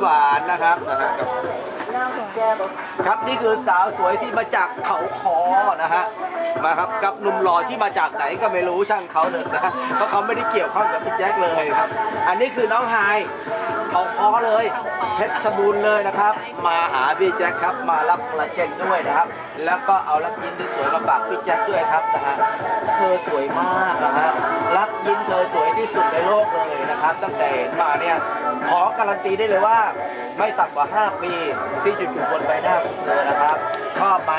หวานๆนะครับนะฮะครับนี่คือสาวสวยที่มาจากเขาคอนะฮะมาครับกับหนุ่มหล่อที่มาจากไหนก็ไม่รู้ช่างเขาเถอะนะเพราะเขาไม่ได้เกี่ยวข้องกับพี่แจ็คเลยครับ อันนี้คือน้องไฮเขาคอเลยเพชรบูรณ์เลยนะครับ มาหาพี่แจ็คครับมารับคอลลาเจนด้วยนะครับ แล้วก็เอาลักยินที่สวยมาฝากพี่แจ็คด้วยครับนะฮะเธอสวยมากนะฮะลักยินเธอสวยที่สุดในโลกเลยนะครับ ตั้งแต่มาเนี่ย ขอการันตีได้เลยว่าไม่ต่ำกว่า 5 ปีที่จะอยู่บนใบหน้าของเธอนะครับ ชอบไหม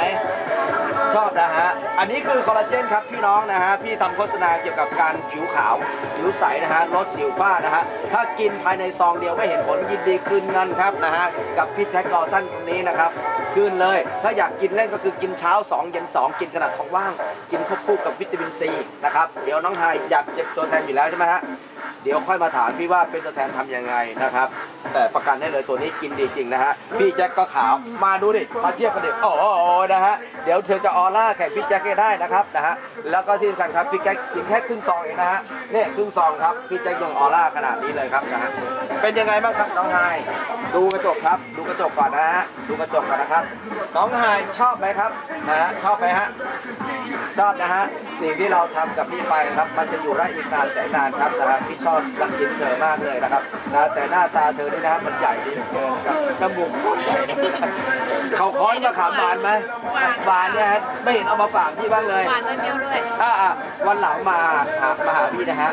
ชอบนะฮะ อันนี้คือคอลลาเจนครับพี่น้องนะฮะ พี่ทำโฆษณาเกี่ยวกับการผิวขาว ผิวใสนะฮะ ลดสิวฝ้านะฮะ ถ้ากินภายในซองเดียวไม่เห็นผลยินดีคืนเงินครับนะฮะ กับพี่แท็กกอสั้นคนนี้นะครับ คืนเลย ถ้าอยากกินเล่นก็คือกินเช้า 2 เย็น 2 กินขนาดท้องว่าง กินควบคู่กับวิตามินซีนะครับ เดี๋ยวน้องไฮายอยากเจ็บตัวแทนอยู่แล้วใช่ไหมฮะ เดี๋ยวค่อยมาถามพี่ว่าเป็นตัวแทนทำยังไงนะครับ แต่ประกันได้เลยตัวนี้กินดีจริงนะฮะพี่แจ็คก็ขาวมาดูดิมาเทียบกันดิโอ้โหนะฮะเดี๋ยวเธอจะออร่าแข่งพี่แจ็คให้ได้นะครับนะฮะแล้วก็ที่สำคัญครับพี่แจ็คกินแค่ครึ่งซองเองนะฮะเนี่ยครึ่งซองครับพี่แจ็คยังออร่าขนาดนี้เลยครับนะฮะเป็นยังไงบ้างครับน้องไฮายดูกระจกครับ ดูกระจกก่อนนะฮะดูกระจกก่อนนะครับน้องไฮายชอบไหมครับนะฮะชอบไหมฮะชอบนะฮะ สิ่งที่เราทำกับพี่ไปนะครับ มันจะอยู่ได้อีกนานแสนนานครับนะฮะพี่ชอบรักยิ้มเธอมากเลยนะครับนะแต่หน้าตาเธอนี่นะฮะมันใหญ่ดีเหลือเกินครับจมูกโคตรใหญ่นะเขาค้อนมะขามหวานไหมหวานเนี่ยฮะไม่เห็นเอามาฝากพี่บ้างเลยหวานเลยเปรี้ยวด้วยอ่าอ่าวันหลังมาหามาหาพี่นะฮะ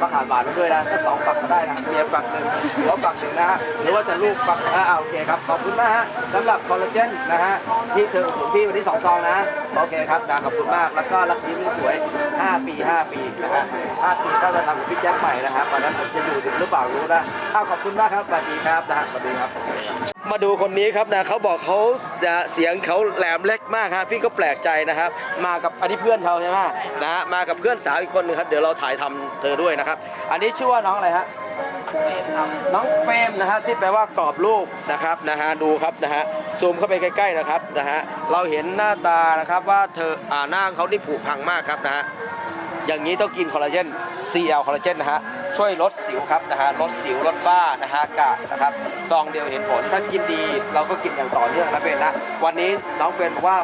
มะขามหวานมาด้วยนะก็สองฝักก็ได้นะเมียฝักหนึ่งหัวฝักหนึ่งนะฮะหรือว่าจะลูกฝักอ่าอ่าโอเคครับขอบคุณมากฮะสำหรับคอลลาเจนนะฮะที่เธออุดหนุนพี่วันนี้สองซองนะโอเคครับนะขอบคุณมากแล้วก็รักยิ้มสวย 5 ปี 5 ปีนะฮะ5ปีก็จะทำกับพี่แจ็คใหม่นะฮะวันนั้นผมจะอยู่ถึงหรือเปล่ารู้นะอ้าวขอบคุณมากครับสวัสดีครับนะฮะสวัสดีครับ มาดูคนนี้ครับนะเขาบอกเขาจะเสียงเขาแหลมเล็กมากครับพี่ก็แปลกใจนะครับ มากับอันนี้เพื่อนเขาใช่ไหมนะมากับเพื่อนสาวอีกคนหนึ่งครับเดี๋ยวเราถ่ายทำเธอด้วยนะครับ อันนี้ชื่อว่าน้องอะไรฮะน้องเฟมนะฮะที่แปลว่ากรอบรูปนะครับนะฮะดูครับนะฮะซูมเข้าไปใกล้ๆนะครับนะฮะเราเห็นหน้าตานะครับว่าเธออ่าหน้าเขาที่ผุพังมากครับนะฮะอย่างนี้ต้องกินคอลลาเจน CL คอลลาเจนนะฮะ ช่วยลดสิวครับนะฮะลดสิวลดฝ้านะฮะกะนะครับซองเดียวเห็นผลถ้ากินดีเราก็กินอย่างต่อเนื่องนะเฟนนะวันนี้น้องเฟนบอกว่า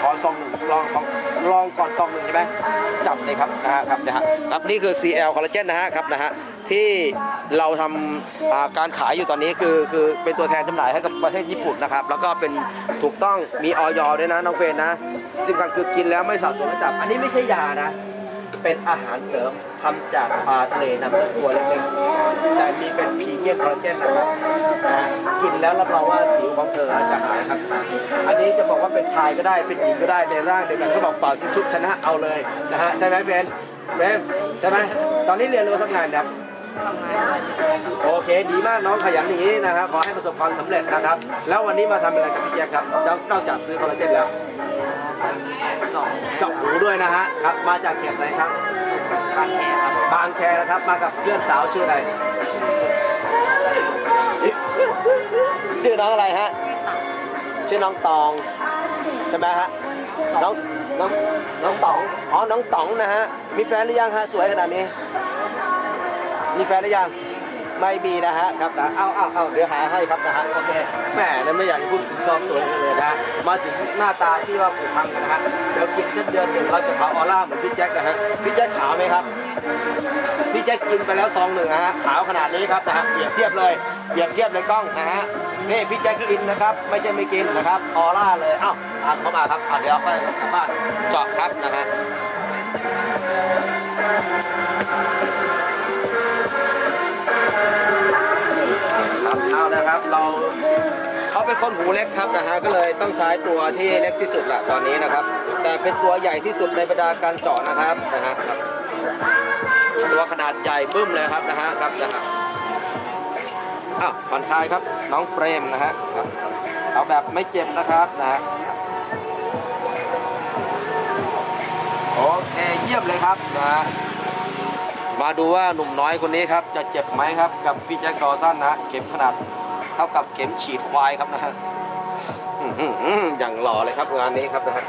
ขอซองหนึ่งลองลองลองก่อนซองหนึ่งใช่ไหมจับเลยครับนะฮะครับนะฮะครับนี่คือ CL คอลลาเจนนะฮะครับนะฮะที่เราทำการขายอยู่ตอนนี้คือคือเป็นตัวแทนจำหน่ายให้กับประเทศญี่ปุ่นนะครับแล้วก็เป็นถูกต้องมีออยด้วยนะน้องเฟนนะสิ่งสำคัญคือกินแล้วไม่สะสมไม่จับ อันนี้ไม่ใช่ยานะ เป็นอาหารเสริมทำจากปลาทะเลนำด้วตัวเล็กๆแต่มีเป็นพรีเมียมคอลลาเจนนะครับนะกินแล้วรับรองว่าสิวของเธอจะหายครับ อันนี้จะบอกว่าเป็นชายก็ได้เป็นหญิงก็ได้ในร่างเดียวกันก็บอกเปล่าชุบชนะเอาเลยนะฮะใช่ไหมเบนเบนใช่ไหมตอนนี้เรียนรู้ทำงานนะครับโอเคดีมากน้องขยันอย่างนี้นะครับขอให้ประสบความสำเร็จนะครับ แล้ววันนี้มาทำอะไรกับพี่แจ๊คครับนอกจากซื้อคอลลาเจนแล้ว สองเจาะหูด้วยนะฮะครับมาจากเขตไหนครับบางแคครับบางแคนะครับ มากับเพื่อนสาวชื่ออะไร ชื่อน้องอะไรฮะชื่อน้องตองใช่ไหมฮะน้องน้องน้องตองอ๋อน้องตองนะฮะมีแฟนหรือยังฮะสวยขนาดนี้ มีแฟนหรือยัง ไม่มีนะฮะครับนะเอาเอาเอาเดี๋ยวหาให้ครับนะฮะโอเคแหมนั่นไม่อยากจะพูดถึงความสวยเลยนะฮะมาถึงหน้าตาที่ว่าผุพังนะฮะเดี๋ยวกินเส้นเดือนหนึ่งเราจะขาวออร่าเหมือนพี่แจ็คนะฮะพี่แจ็คขาวไหมครับพี่แจ็คกินไปแล้วซองหนึ่งนะฮะขาวขนาดนี้ครับนะฮะเปรียบเทียบเลยเปรียบเทียบในกล้องนะฮะนี่พี่แจ็คกินนะครับไม่ใช่ไม่กินนะครับออร่าเลยเอ้าตามเข้ามาครับอะเดี๋ยวเอาไปกลับบ้านเจาะครับนะฮะ ครับเอานะครับเราเขาเป็นคนหูเล็กครับนะฮะก็เลยต้องใช้ตัวที่เล็กที่สุดแหละตอนนี้นะครับ แต่เป็นตัวใหญ่ที่สุดในบรรดาการเจาะนะครับนะฮะครับตัวขนาดใหญ่บึ้มเลยครับนะฮะครับนะฮะอ้าวผ่อนคลายครับน้องเฟรมนะฮะครับเอาแบบไม่เจ็บนะครับนะฮะโอเคเยี่ยมเลยครับนะฮะ มาดูว่าหนุ่มน้อยคนนี้ครับ จะเจ็บไหมครับกับพี่แจ็คดอสันนะเข็มขนาดเท่ากับเข็มฉีดควายครับนะฮะอย่างหล่อเลยครับงานนี้ครับนะฮะ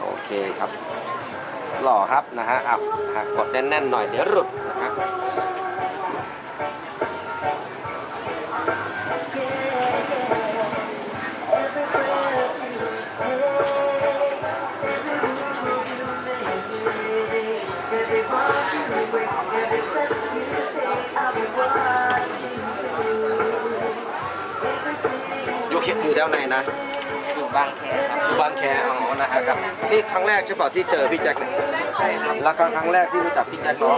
โอเคครับ หล่อครับนะฮะอะนะฮะกดแน่นๆหน่อยเดี๋ยวหลุดนะ นนะ อยู่บางแคครับ อยู่บางแคอ๋อนะฮะครับ นี่ครั้งแรกใช่เปล่าที่เจอพี่แจ็คเนี่ยใช่ครับ แล้วก็ครั้งแรกที่รู้จักพี่แจ็คเนาะ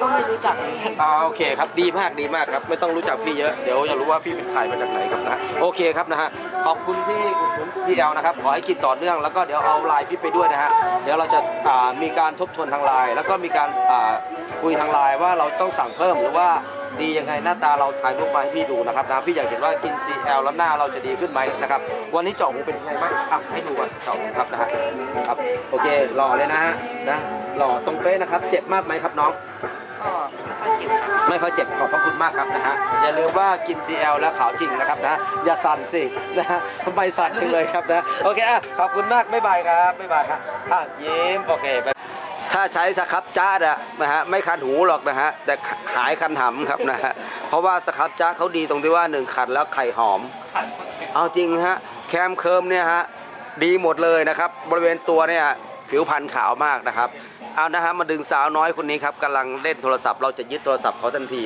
ก็ไม่รู้จักเลยครับอ่าโอเคครับ ดีมากดีมากครับ ไม่ต้องรู้จักพี่เยอะ เดี๋ยวจะรู้ว่าพี่เป็นใครมาจากไหนครับนะฮะโอเคครับนะฮะ ขอบคุณพี่อุดหนุนซีเอลนะครับ ขอให้กินต่อเนื่อง แล้วก็เดี๋ยวเอาไลน์พี่ไปด้วยนะฮะ เดี๋ยวเราจะอ่ามีการทบทวนทางไลน์ แล้วก็มีการอ่าคุยทางไลน์ว่าเราต้องสั่งเพิ่มหรือว่า ดียังไงหน้าตาเราถ่ายรูปมาให้พี่ดูนะครับนะพี่อยากเห็นว่ากิน CL แล้วหน้าเราจะดีขึ้นไหมนะครับวันนี้เจาะหูเป็นยังไงบ้างอะให้ดูก่อนเจาะหูครับนะฮะครับโอเคหล่อเลยนะฮะนะหล่อตรงเป๊ะนะครับ เจ็บมากไหมครับน้องก็ไม่ค่อยเจ็บครับไม่ค่อยเจ็บขอบพระคุณมากครับนะฮะอย่าลืมว่ากิน CL แล้วขาวจริงนะครับนะอย่าสั่นสินะฮะทำไมสั่นจังเลยครับนะโอเคอะขอบคุณมากบ๊ายบายครับบ๊ายบายครับอะยิ้มโอเคบ๊าย ถ้าใช้สครับจ้าดอะนะฮะไม่คันหูหรอกนะฮะแต่หายคันหำครับนะฮะเพราะว่าสครับจ้าเขาดีตรงที่ว่าหนึ่งขัดแล้วไข่หอม เอาจริงฮะแคมเคิร์มเนี่ยฮะดีหมดเลยนะครับ บริเวณตัวเนี่ยผิวพรรณขาวมากนะครับเอานะฮะมาดึงสาวน้อยคนนี้ครับกำลังเล่นโทรศัพท์เราจะยึดโทรศัพท์เขาทันที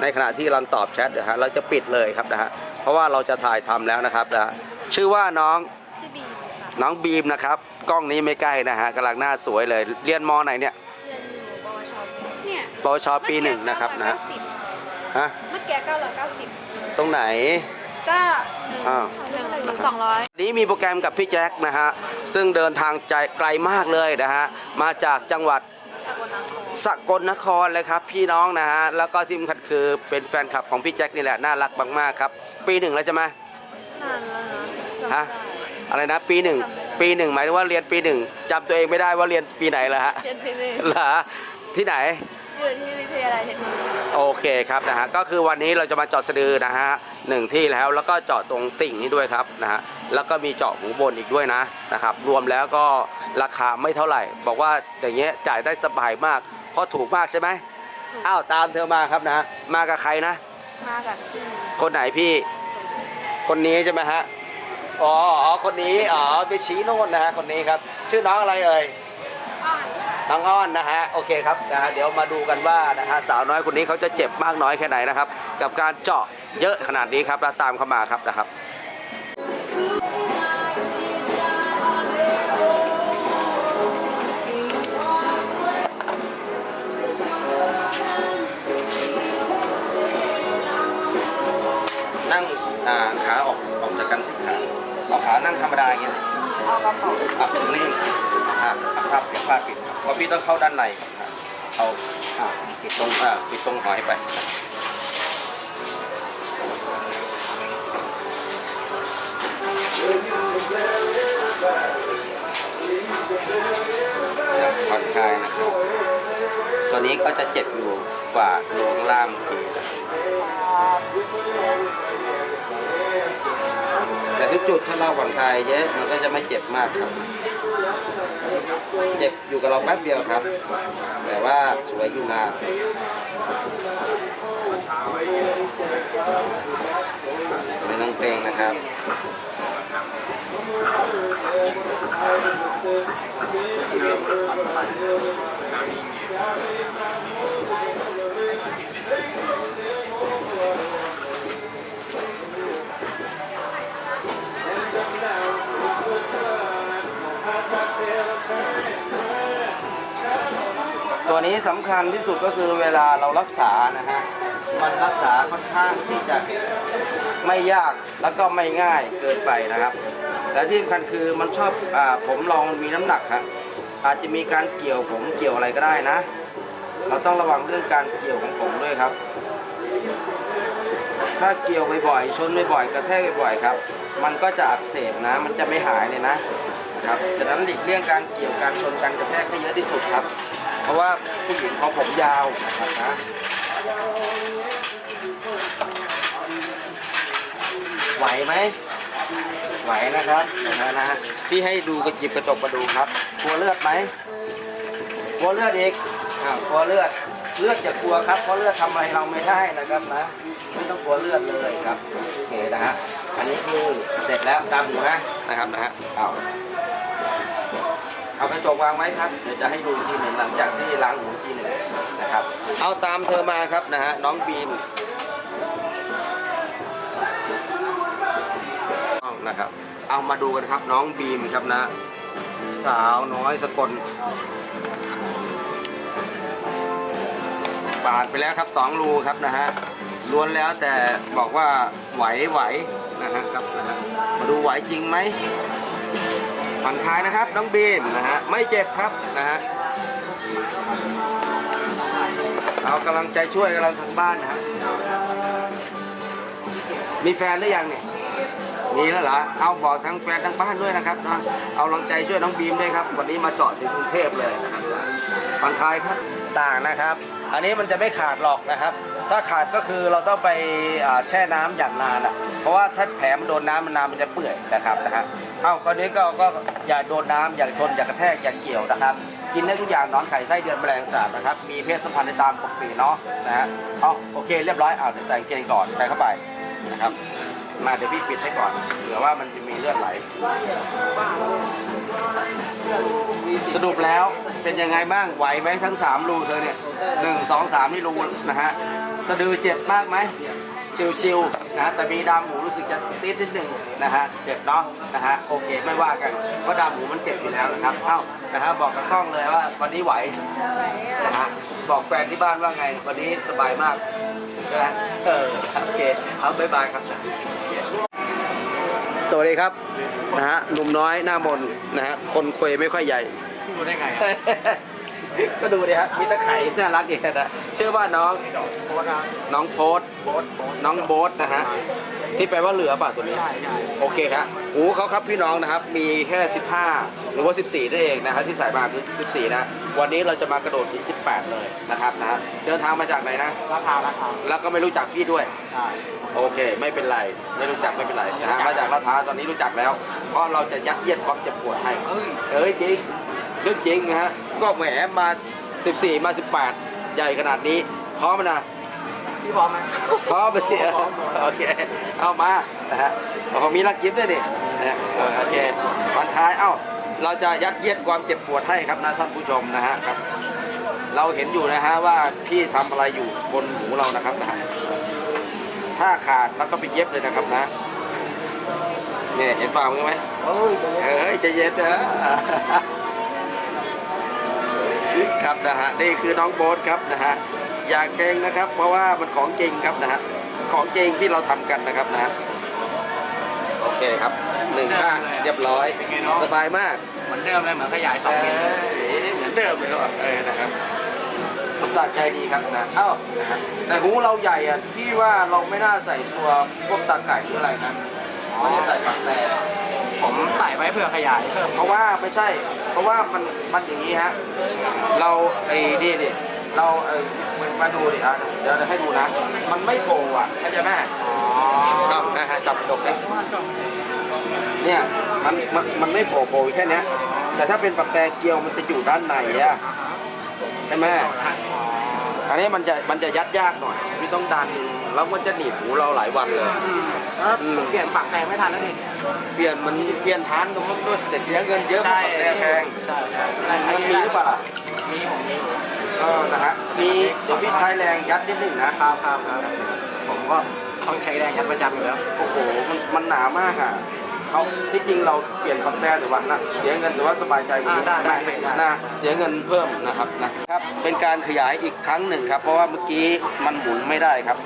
ในขณะที่กำลังตอบแชทนะฮะเราจะปิดเลยครับนะฮะเพราะว่าเราจะถ่ายทำแล้วนะครับนะชื่อว่าน้อง น้องบีมนะครับ กล้องนี้ไม่ใกล้นะฮะกำลังหน้าสวยเลย เรียนมไหนเนี่ยเรียนอยู่ปวชเนี่ยปวชปีหนึ่งนะครับนะฮะฮะเมื่อกี้เก้าร้อยเก้าสิบตรงไหนก็หนึ่งอ้าวหนึ่งถึงสองร้อยนี้มีโปรแกรมกับพี่แจ็คนะฮะ ซึ่งเดินทางใจไกลมากเลยนะฮะ มาจากจังหวัดสกลนครสกลนครเลยครับพี่น้องนะฮะ แล้วก็ที่สำคัญคือเป็นแฟนคลับของพี่แจ็คนี่แหละ น่ารักมากๆครับ ปีหนึ่งแล้วใช่ไหมนานแล้วนะจำฮะไม่ได้ อะไรนะปีหนึ่งจำไม่ได้ปีหนึ่งหมายถึงว่าเรียนปีหนึ่งจำตัวเองไม่ได้ว่าเรียนปีไหนแล้วฮะเรียนปีหนึ่งเหรอที่ไหนอยู่ที่วิทยาลัยเทคโนโลยีโอเคครับนะฮะก็คือวันนี้เราจะมาเจาะสะดือนะฮะหนึ่งที่แล้วแล้วก็เจาะตรงติ่งนี้ด้วยครับนะฮะแล้วก็มีเจาะหูบนอีกด้วยนะนะครับรวมแล้วก็ราคาไม่เท่าไหร่ บอกว่าอย่างเงี้ยจ่ายได้สบายมาก เพราะถูกมากใช่ไหมอ้าวตามเธอมาครับนะฮะมากับใครนะ มากับที่คนไหนพี่ คนนี้ใช่ไหมฮะ อ๋ออ๋อคนนี้อ๋อไปชี้โน่นนะฮะคนนี้ครับ ชื่อน้องอะไรเอ่ยนน้องอ้อนนะฮะโอเคครับนะฮะเดี๋ยวมาดูกันว่านะฮะสาวน้อยคนนี้เขาจะเจ็บมากน้อยแค่ไหนนะครับ กับการเจาะเยอะขนาดนี้ครับแล้วตามเข้ามาครับนะครับ นั่งอ่าขาออกออกจากกันที่ ขานั่งธรรมดาอย่างเงี้ยเอากระเป๋าอะนี่อะอะภาพปิดภาพปิดเพราะพี่ต้องเข้าด้านในอะเอาอะปิดตรงอะปิดตรงหอยไปผ่อนคลายนะครับตัวนี้ก็จะเจ็บอยู่กว่าลงล่างเมื่อกี้นะแต่ จุดถ้าเราผ่อนคลายเยอะมันก็จะไม่เจ็บมากครับ เจ็บอยู่กับเราแป๊บเดียวครับ แต่ว่าสวยอยู่นานไม่ต้องเกรงนะครับ ตัวนี้สำคัญที่สุดก็คือเวลาเรารักษานะฮะมันรักษาค่อนข้างที่จะไม่ยากแล้วก็ไม่ง่ายเกินไปนะครับ และที่สำคัญคือมันชอบอผมลองมีน้ำหนักครับอาจจะมีการเกี่ยวผมเกี่ยวอะไรก็ได้นะ เราต้องระวังเรื่องการเกี่ยวของผมด้วยครับ ถ้าเกี่ยวบ่อยๆชนบ่อยๆกระแทกบ่อยๆครับ มันก็จะอักเสบนะ มันจะไม่หายเลยนะ ครับฉะนั้นหลีกเลี่ยงการเกี่ยวการชนการกระแทกให้เยอะที่สุดครับ เพราะว่าผู้หญิงเขาผมยาวนะครับนะไหวไหมไหวนะครับนะนะที่ให้ดูกระจิบกระจกมาดูครับกลัวเลือดไหมกลัวเลือดอีกอ้าวกลัวเลือดเลือดจะกลัวครับเพราะเลือดทำอะไรเราไม่ได้นะครับนะไม่ต้องกลัวเลือดเลยครับโอเคนะฮะอันนี้คือเสร็จแล้วดำอยู่นะนะครับนะฮะเอา เอากระจกวางไว้ครับ เดี๋ยวจะให้ดูอีกทีหนึ่งหลังจากที่ล้างหูอีกทีหนึ่งนะครับ เอาตามเธอมาครับนะฮะน้องบีมนะครับ เอามาดูกันครับน้องบีมครับนะ สาวน้อยสกลปาดไปแล้วครับสองรูครับนะฮะล้วนแล้วแต่บอกว่าไหวไหวนะฮะครับนะฮะมาดูไหวจริงไหม ผ่อนคลายนะครับน้องบีมนะฮะไม่เจ็บครับนะฮะเอากำลังใจช่วยกำลังทางบ้านนะฮะ มีแฟนหรือยังเนี่ยมีแล้วเหรอ เอาบอกทั้งแฟนทั้งบ้านด้วยนะครับนะเอาลังใจช่วยน้องบีมด้วยครับ วันนี้มาจอดถึงกรุงเทพเลยนะครับผ่อนคลายครับ ต่างนะครับ อันนี้มันจะไม่ขาดหรอกนะครับ ถ้าขาดก็คือเราต้องไปแช่น้ำอย่างนานอะ เพราะว่าถ้าแผลมันโดนน้ำมันนานมันจะเปื่อยนะครับนะฮะเอาคราวนี้ก็ก็อย่าโดนน้ำอย่าชนอย่ากระแทกอย่าเกี่ยวนะครับ กินได้ทุกอย่างนอนไข่ไส้เดือนแมลงสาบนะครับ มีเพศสัมพันธ์ในตามปกติเนาะนะฮะเอาโอเคเรียบร้อยเอาเดี๋ยวใส่กางเกงก่อนใส่เข้าไป นะครับ มาเดี๋ยวพี่ปิดให้ก่อนเผื่อว่ามันจะมีเลือดไหล สรุปแล้วเป็นยังไงบ้างไหวไหมทั้ง3รูเธอเนี่ยหนึ่งสองสามนี่รูนะฮะสะดือเจ็บมากไหมชิวๆนะแต่มีดามหมูรู้สึกจะติดนิดหนึ่งนะฮะเจ็บเนาะนะฮะโอเคไม่ว่ากันเพราะดามหมูมันเจ็บอยู่แล้วนะครับเอ้านะฮะบอกกับกล้องเลยว่าวันนี้ไหวนะฮะบอกแฟนที่บ้านว่าไง วันนี้สบายมาก ใช่ไหมเออโอเคเอาบ๊ายบายครับสวัสดีครับนะฮะหนุ่มน้อยหน้ามนต์นะฮะคนคุยไม่ค่อยใหญ่รู้ได้ไง ก็ดูดิฮะมีตะไคร่น่ารักอย่างนี้นะชื่อว่าน้องโคตรนะน้องโพสโบ๊ทโบ๊ทน้องโบ๊ทนะฮะที่แปลว่าเหลือป่ะตัวนี้ใช่ใช่โอเคครับหูเขาครับพี่น้องนะครับมีแค่ 15 หรือว่า 14นั่นเองนะฮะที่ใส่มาคือ14 นะ วันนี้เราจะมากระโดดถึง 18 เลยนะครับนะฮะเดินทางมาจากไหนนะราคาราคาแล้วก็ไม่รู้จักพี่ด้วยใช่โอเค ไม่เป็นไรไม่รู้จักไม่เป็นไรนะฮะมาจากลาดพร้าวตอนนี้รู้จักแล้ว เพราะเราจะยัดเยียดความเจ็บปวดให้เอ้ยเอ้ยจริงเรื่องจริงนะฮะ ก็แหมมา 14 มา 18 ใหญ่ขนาดนี้ พร้อมนะพี่พร้อมไหมพร้อมไปสิพร้อมพร้อมโอเค เอามานะฮะของมีลักกิฟต์ด้วยนี่นะฮะเออโอเควันท้ายเอ้าเราจะยัดเยียดความเจ็บปวดให้ครับนะท่านผู้ชมนะฮะครับ เราเห็นอยู่นะฮะว่าพี่ทำอะไรอยู่บนหูเรานะครับนะฮะถ้าขาดแล้วก็ไปเย็บเลยนะครับนะเนี่ยเห็นฝ่ามือไหมเอ้ยเอ้ยใจเย็นนะ ครับนะฮะนี่คือน้องโบ๊ทครับนะฮะอย่าเกรงนะครับ เพราะว่ามันของจริงครับนะฮะของจริงที่เราทำกันนะครับนะ โอเคครับหนึ่งข้างเรียบร้อยสบายมากเหมือนเดิมเลยเหมือนขยายสองมิลเอ้ยเหมือนเดิมเลยว่ะเออนะครับมันสะใจดีครับนะเอ้านะฮะแต่หูเราใหญ่อะพี่ว่าเราไม่น่าใส่ตัวพวกตาไก่หรืออะไรนะไม่ได้ใส่ปักแต่ ผมใส่ไว้เพื่อขยายเพิ่มเพราะว่าไม่ใช่ เพราะว่ามันมันอย่างนี้ฮะเราไอ้นี่ดิเราเออมาดูดิอะเดี๋ยวให้ดูนะ มันไม่โผล่อะเข้าใจไหมอ๋อครับนะฮะจับดกเลยเนี่ยมันมันมันไม่โผล่โผล่แค่เนี้ยแต่ถ้าเป็นปักแตเกียวมันจะอยู่ด้านในอะใช่ไหมอันนี้มันจะมันจะยัดยากหน่อยพี่ต้องดันแล้วมันจะหนีบหูเราหลายวันเลย อืมเปลี่ยนปากแพงไม่ทันแล้วดิเปลี่ยนมันเปลี่ยนทานก็มันก็แต่เสียเงินเยอะเพราะปักแตแพงใช่ใช่ใช่มันมีหรือเปล่าล่ะมีผมมีก็นะฮะมีเดี๋ยวพี่ใช้แรงยัดนิดหนึ่งนะครับครับครับผมก็ต้องใช้แรงยัดประจำอยู่แล้วโอ้โหมันมันหนามากอะเขาที่จริงเราเปลี่ยนปักแต้แต่ว่านะเสียเงินแต่ว่าสบายใจกว่าอ่าได้ได้ได้นะเสียเงินเพิ่มนะครับนะครับเป็นการขยายอีกครั้งหนึ่งครับ เพราะว่าเมื่อกี้มันหมุนไม่ได้ครับ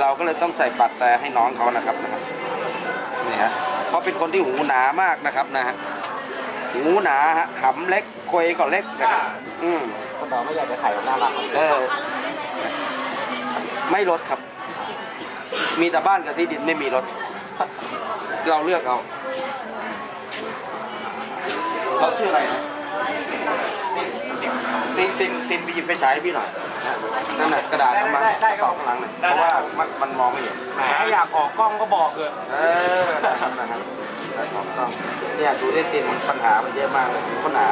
เราก็เลยต้องใส่ปักแต่ให้น้องเขานะครับนะครับนี่ฮะเพราะเป็นคนที่หูหนามากนะครับนะฮะหูหนาฮะหำเล็กควยก็เล็กนะครับอืมคนเราไม่อยากจะขายแบบน่ารักเออไม่ลดครับ มีแต่บ้านกับที่ดินไม่มีรถ เราเลือกเอาเขาชื่ออะไรนะ ตินตินตินไปหยิบไฟฉายให้พี่หน่อยนั่นน่ะกระดาษเอามาสองข้างหลังหน่อยเพราะว่ามันมันมองไม่เห็น แหมอยากออกกล้องก็บอกเถอะเออนะครับนะครับถูกต้องเนี่ยดูได้ตินปัญหามันเยอะมากเลยปัญหา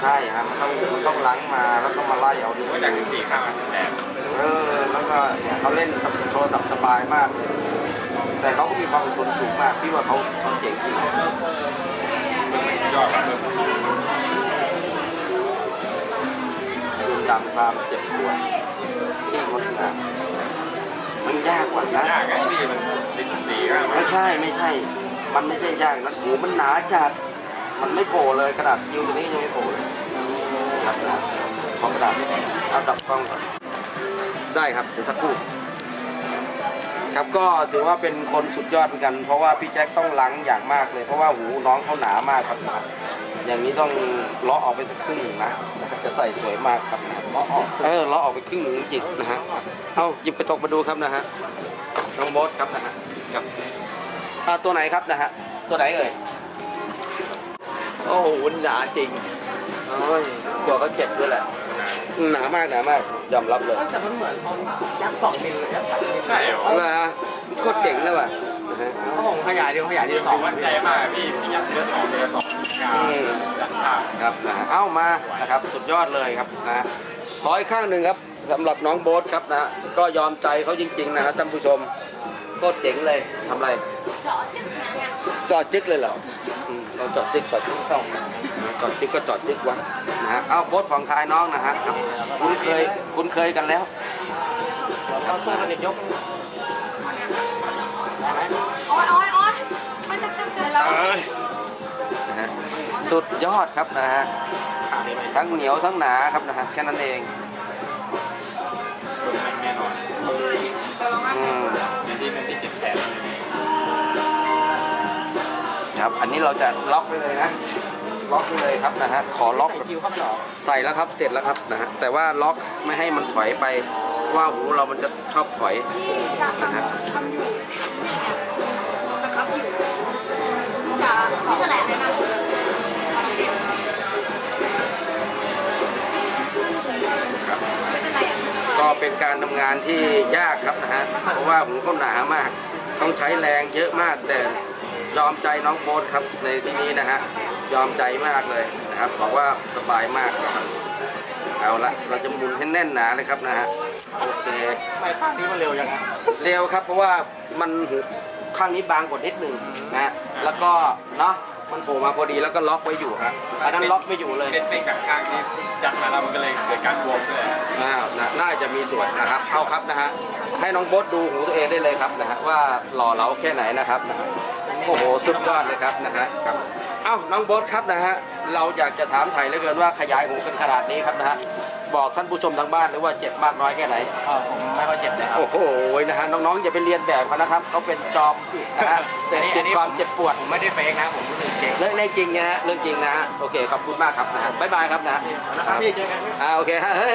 ใช่ครับมันต้องมันต้องล้างมาแล้วก็มาไล่เอาดูจาก 14 ข้างมาสิบแปดเออแล้วก็เนี่ยเขาเล่นโทรศัพท์สบายมากเลยแต่เขาก็มีความอดทนสูงมากพี่ว่าเขาเขาเจ๋งจริงสุดยอดครับ ดูดำความเจ็บปวดที่งดงามมันยากกว่านะยากไงพี่มันสิบสี่ข้างไม่ใช่ไม่ใช่ มันไม่ใช่ย่างนะหูมันหนาจัด มันไม่โผล่เลยขนาดยิวตัวนี้ยังไม่โผล่เลยครับนะขอกระดาษเอาดับกล้องก่อนได้ครับเดี๋ยวสักครู่ครับก็ถือว่าเป็นคนสุดยอดเหมือนกัน เพราะว่าพี่แจ็คต้องล้างอย่างมากเลย เพราะว่าหูน้องเขาหนามากครับนะ อย่างนี้ต้องเลาะออกไปสักครึ่งหนึ่งนะนะครับจะใส่สวยมากครับนะเลาะออกเออเลาะออกไปครึ่งหนึ่งจริงๆนะฮะเอาหยิบไปตกมาดูครับนะฮะน้องโบสครับนะฮะครับอ่าตัวไหนครับนะฮะตัวไหนเอ่ยโอ้โหหนาจริงโอ้ยกลัวเขาเจ็บด้วยแหละหนามากหนามากยอมรับเลยแต่มันเหมือนเขายักษ์สองมิลเลยยักษ์สามมิลใช่เหรอนะฮะโคตรเจ๋งเลยว่ะ เขาผมขยายเดียวขยายเดียวสองมั่นใจมากพี่พี่ยักทีละสองทีละสองกาอืมยักษ์ข้าวครับนะเอ้ามานะครับสุดยอดเลยครับนะขออีกข้างหนึ่งครับสำหรับน้องโบ๊ทครับนะก็ยอมใจเขาจริง ๆ นะฮะท่านผู้ชมโคตรเจ๋งเลยทำอะไรจอดจึ๊กเลยเหรอเราจอดจึ๊กจอดจึ๊กต้องนะจอดจึ๊กก็จอดจึ๊กวะนะฮะเอาโบ๊ทผ่องคลายน้องนะฮะคุ้นเคยคุ้นเคยกันแล้วเราช่วยกันยก โอ๊ยโอ๊ยโอ๊ยมันจะจะเกิดแล้วนะฮะสุดยอดครับนะฮะขาได้ไหมทั้งเหนียวทั้งหนาครับนะฮะแค่นั้นเองแน่นอนอืมเน้นที่เน้นที่เจ็บแขนครับอันนี้เราจะล็อกไปเลยนะล็อกไปเลยครับนะฮะขอล็อกใส่คิวครับหรอใส่แล้วครับเสร็จแล้วครับนะฮะแต่ว่าล็อกไม่ให้มันถอยไปเพราะว่าหูเรามันจะชอบถอยนะฮะ เป็นการทำงานที่ยากครับนะฮะเพราะว่าหูเขาหนามาก ต้องใช้แรงเยอะมากแต่ยอมใจน้องโบ๊ทครับในที่นี้นะฮะยอมใจมากเลยนะครับบอกว่าสบายมากครับเอาละเราจะหมุนให้แน่นหนาเลยครับนะฮะโอเคทำไมข้างนี้มันเร็วยังไงเร็วครับเพราะว่ามันหูข้างนี้บางกว่านิดหนึ่งนะฮะแล้วก็เนาะ มันโผล่มาพอดีแล้วก็ล็อกไว้อยู่ครับอันนั้นล็อกไม่อยู่เลยเป็นเป็นกับข้างที่ยัดมาแล้วมันก็เลยเกิดการบวมด้วยอ้าวนะน่าจะมีส่วนนะครับเอาครับนะฮะให้น้องโบ๊ทดูหูตัวเองได้เลยครับนะฮะว่าหล่อเหลาแค่ไหนนะครับนะฮะโอ้โหสุดยอดเลยครับนะฮะครับเอ้าน้องโบ๊ทครับนะฮะเราอยากจะถามไถ่เหลือเกินว่าขยายหูกันขนาดนี้ครับนะฮะ บอกท่านผู้ชมทางบ้านเลยว่าเจ็บมากน้อยแค่ไหน เออผมไม่ค่อยเจ็บเลยครับ โอ้โหนะฮะน้องๆอย่าไปเรียนแบบเขานะครับเขาเป็นจอมนะฮะเสพติดความเจ็บปวดผมไม่ได้เฟกนะผมรู้สึกเจ็บเรื่องเรื่องจริงนะฮะเรื่องจริงนะฮะโอเคขอบคุณมากครับนะฮะบ๊ายบายครับนะฮะนะครับพี่เจอกัน อ่าโอเคฮะเฮ้ย